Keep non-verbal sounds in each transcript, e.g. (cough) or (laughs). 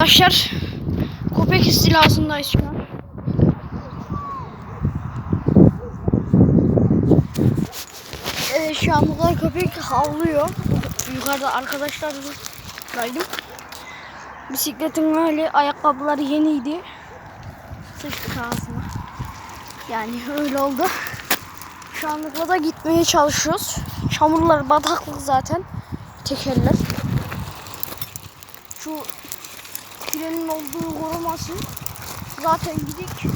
Arkadaşlar köpek istilasındayız şu an. Ee, şu an burada köpek havlıyor. Yukarıda arkadaşlarlaydım. Bisikletin öyle ayakkabıları yeniydi. Sıçtık ağzına. Yani öyle oldu. Şu anlıkla da gitmeye çalışıyoruz. Çamurlar bataklık zaten. Tekerler. Şu trenin olduğu koruması zaten gidik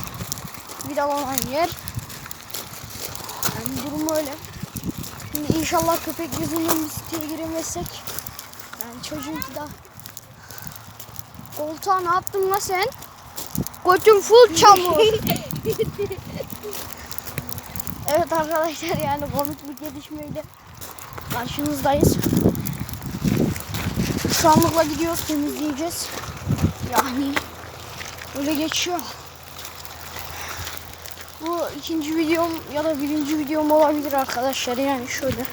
vidalanan yer. Yani durum öyle. Şimdi inşallah köpek yüzünden bir siteye giremezsek yani çocuğun ki daha Koltuğa ne yaptın la sen? Götün full çamur. (laughs) evet arkadaşlar yani komik bir gelişmeyle karşınızdayız. Şu anlıkla gidiyoruz temizleyeceğiz. Yani öyle geçiyor. Bu ikinci videom ya da birinci videom olabilir arkadaşlar yani şöyle.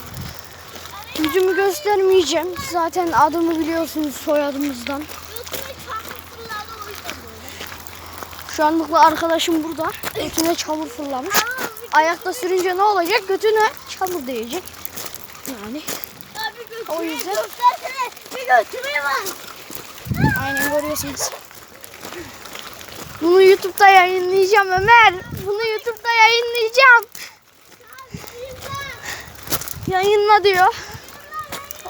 Yüzümü göstermeyeceğim. Zaten adımı biliyorsunuz soyadımızdan. Şu anlıkla arkadaşım burada. Götüne çamur fırlamış. Ayakta sürünce ne olacak? Götüne çamur değecek. Yani O yüzden- Bir götüreyim ben. Aynen görüyorsunuz. Bunu YouTube'da yayınlayacağım Ömer. Bunu YouTube'da yayınlayacağım. Yayınla diyor.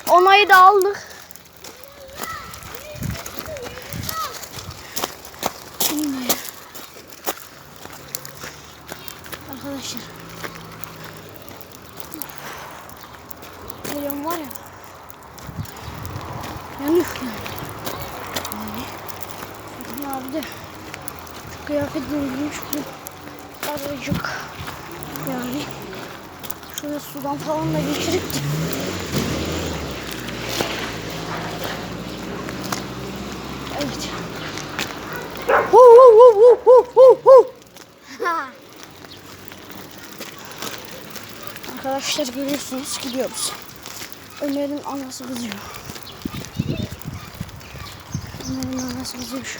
Onayı da aldık. Arkadaşlar Geliyorum var ya yanıyor yani. Yani Fatih abi de şu kıyafetini giymiş bu aracık yani şöyle sudan falan da geçirip de Evet. Hu hu hu hu hu hu. Arkadaşlar görüyorsunuz gidiyoruz. Ömer'in anası kızıyor. наверное, у нас везде еще